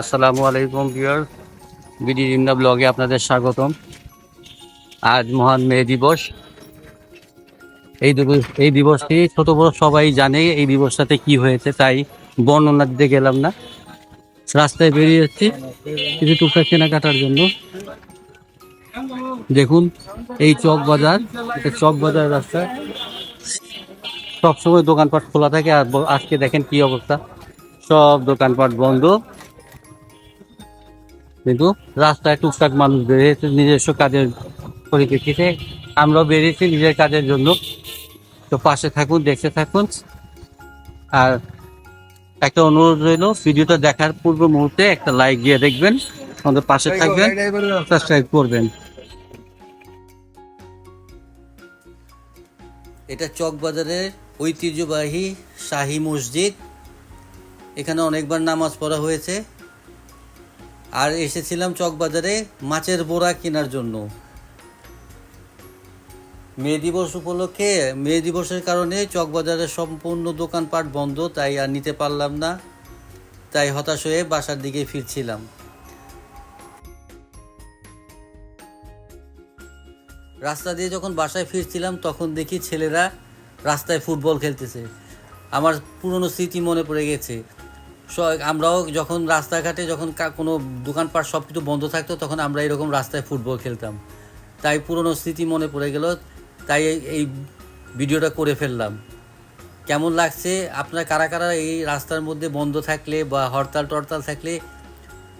আসসালামু আলাইকুম, viewer. BD রিমনা ব্লগে আপনাদের স্বাগতম। আজ মহান মে দিবস। এই এই দিবসটি ছোট বড় সবাই জানে এই দিবসটাতে কি হয়েছে, তাই বর্ণনা দিতে গেলাম না। রাস্তায় বেরিয়ে যাচ্ছি, কিছু টুকটাক কেনাকাটার জন্য। দেখুন, এই চক বাজার চক বাজার রাস্তা। সবসময় দোকানপাট খোলা থাকে, আর আজকে দেখেন কি অবস্থা। সব দোকানপাট বন্ধ। কিন্তু রাস্তায় টুকটাক মানুষ বেরিয়েছে নিজস্ব কাজের পরিপ্রেক্ষিতে। আমরাও বেরিয়েছি নিজের কাজের জন্য। তো পাশে থাকুন দেখতে থাকুন। আর একটা অনুরোধ রইল ভিডিওটা দেখার পূর্ব মুহূর্তে একটা লাইক দিয়ে দেখবেন আমাদের পাশে থাকবেন সাবস্ক্রাইব করবেন। এটা চকবাজারের ঐতিহ্যবাহী শাহী মসজিদ। এখানে অনেকবার নামাজ পড়া হয়েছে। আর এসেছিলাম চকবাজারে মাছের বোড়া কেনার জন্য। মে দিবস উপলক্ষে, মে দিবসের কারণে চকবাজারের সম্পূর্ণ দোকানপাট বন্ধ, তাই আর নিতে পারলাম না। তাই হতাশ হয়ে বাসার দিকে ফিরছিলাম। রাস্তা দিয়ে যখন বাসায় ফিরছিলাম, তখন দেখি ছেলেরা রাস্তায় ফুটবল খেলতেছে। আমার পুরনো স্মৃতি মনে পড়ে গেছে। আমরাও যখন রাস্তাঘাটে যখন কোনো দোকানপাট সব কিছু বন্ধ থাকতো, তখন আমরা এরকম রাস্তায় ফুটবল খেলতাম। তাই পুরনো স্মৃতি মনে পড়ে গেল, তাই এই- ভিডিওটা করে ফেললাম। কেমন লাগছে? আপনার কারা কারা এই রাস্তার মধ্যে বন্ধ থাকলে বা হরতাল টরতাল থাকলে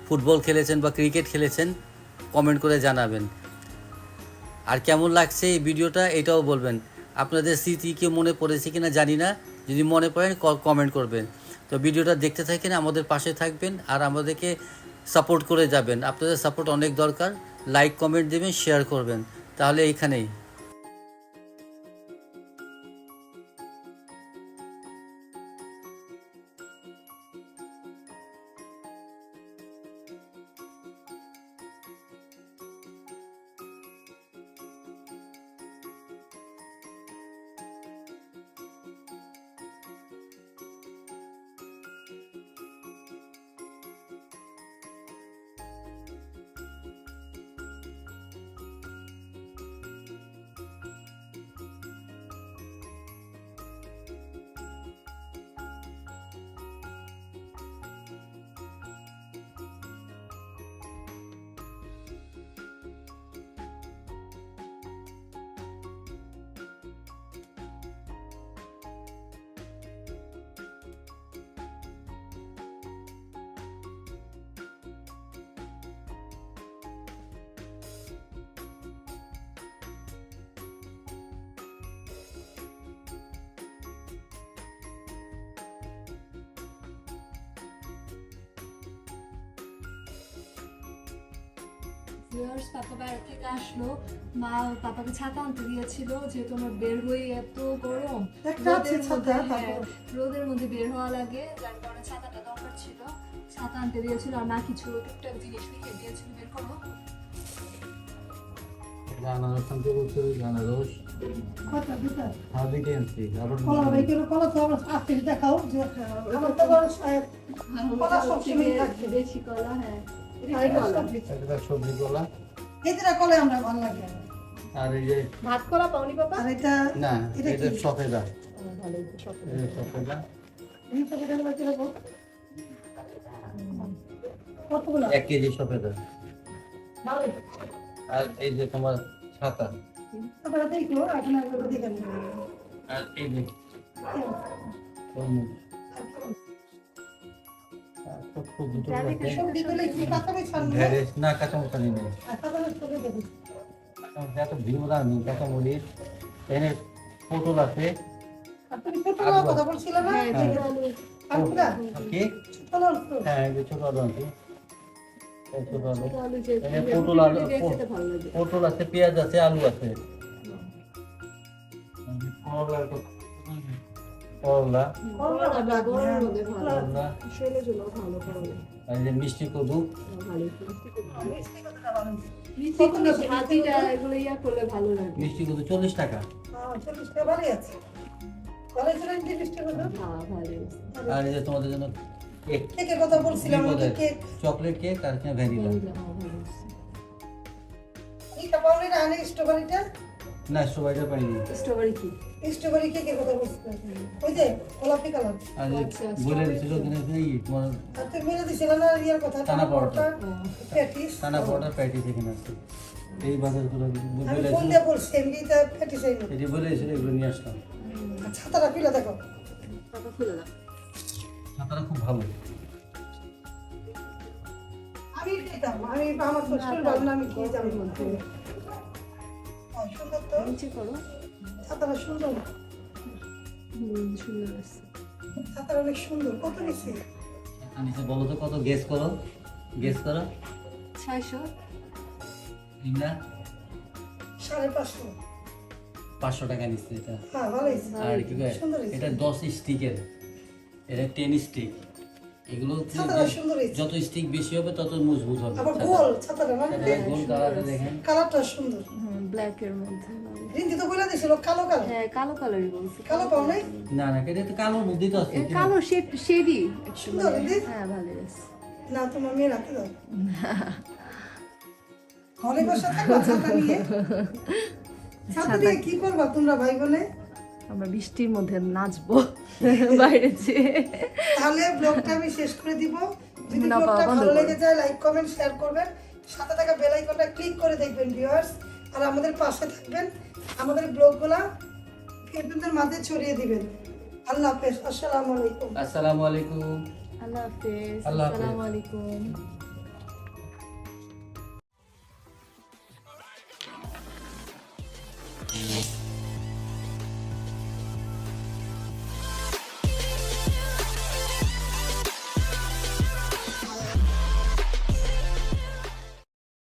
ফুটবল খেলেছেন বা ক্রিকেট খেলেছেন, কমেন্ট করে জানাবেন। আর কেমন লাগছে এই ভিডিওটা এটাও বলবেন। আপনাদের স্মৃতি কি মনে পড়েছে কিনা জানি না। যদি মনে পড়েন কমেন্ট করবেন। তো ভিডিওটা দেখতে থাকেন, আমাদের পাশে থাকবেন আর আমাদেরকে সাপোর্ট করে যাবেন। আপনাদের সাপোর্ট অনেক দরকার। লাইক কমেন্ট দেবেন শেয়ার করবেন। তাহলে এইখানেই। ভিউয়ার্স পাপা বাইরে থেকে আসলো। মা পাপাকে ছাতা আনতে দিয়েছিল যেহেতু আমার বের হয়ে এত গরম। রোদের মধ্যে হ্যাঁ? রোদের মধ্যে বের হওয়া লাগে যার কারণে ছাতাটা দরকার ছিল। ছাতা আনতে দিয়েছিল আর মা কিছু টুকটাক জিনিস লিখে দিয়েছিল বের করো। আসতে দেখাও যে আমার তো বড় সাহেব। কলা সবসময় থাকবে বেশি কলা হ্যাঁ। আর এটা সবজি। একটা সবজি কলা আমরা ভালো লাগে আর এই যে ভাত কলা পাওনি বাবা আর এটা না এটা এটা সফেদা। ভালো সফেদা। কতগুলো? এক কেজি সফেদা। আর এই যে তোমার ছাতা। দেখো দেখেন আর এই যে না কাঁচামরিচ নেই। এত কাঁচামরিচ এনে পটল আছে। পটল আছে পেঁয়াজ আছে আলু আছে। করলা করলা আর যে মিষ্টি কদু ভালো মিষ্টি কদু চল্লিশ টাকা আর এই যে তোমাদের জন্য কেক কেকের কথা বলছিলাম কেক চকলেট কেক আর ভ্যানিলা এটা না আনে স্ট্রবেরিটা না সবাইটা পাইনি। স্ট্রবেরি কি? স্ট্রবেরি কেকের কথা বলছিলাম ওই যে গোলাপি কালার। আচ্ছা, বলে দিছিল কিনা এই তোমার আর তুমি মেরে দিছিল না ইয়ার কথা টানা পরোটা। প্যাটিস টানা পাউডার প্যাটিস এখানে আছে। এই বাজারগুলো আমি বলে ফোন দিয়ে বলছি এমনিতে প্যাটিস এই না এটি বলে এসেছিল এগুলো নিয়ে আসলাম। ছাতাটা খুলে দেখো। তারপর খুলে দাও। ছাতাটা খুব ভালো। আমি দিতাম আমার হ্যাঁ, সুন্দর তো নিচে করো। ছাতাটা সুন্দর। সুন্দর আছে। ছাতাটা অনেক সুন্দর। কত নিচ্ছে ছাতা নিচে বলো তো কত? গেস করো। গেস করো। ছয়শো। ইমরা সাড়ে পাঁচশো। পাঁচশো টাকা নিচ্ছে এটা। হ্যাঁ আর কি সুন্দর এটা দশ স্টিকের এটা টেন স্টিক এগুলো যত স্টিক বেশি হবে তত মজবুত হবে। আবার ছাতা। গোল ছাতাটা না? এটা গোল কালারে দেখেন। কালারটা সুন্দর। হুম ব্ল্যাকের মধ্যে। তো বলে দিছিল কালো কালার হ্যাঁ কালো কালারই বলছি। কালো পাও নাই? না না এটা তো কালোর মধ্যেই তো আছে। কালো শেড শেডই সুন্দর, দিদি। হ্যাঁ ভালো আছে না তোমার মেয়ে রাখতে দাও। ঘরে বসে থাকবা ছাতা নিয়ে? ছাতা নিয়ে কি করবা তোমরা ভাই বোনে? আমরা বৃষ্টির মধ্যে নাচবো বাইরে যেয়ে। তাহলে ব্লগটা আমি শেষ করে দিব। যদি ব্লগটা ভালো লেগে যায় লাইক কমেন্ট শেয়ার করবেন। সাথে থাকা বেল আইকনটা ক্লিক করে দেখবেন ভিউয়ার্স আর আমাদের পাশে থাকবেন। আমাদের ব্লগগুলা ফেসবুকের মাঝে ছড়িয়ে দিবেন। আল্লাহ হাফেজ। আসসালামু আলাইকুম। আসসালামু আলাইকুম। আল্লাহ হাফেজ। আল্লাহ হাফেজ। আসসালামু আলাইকুম।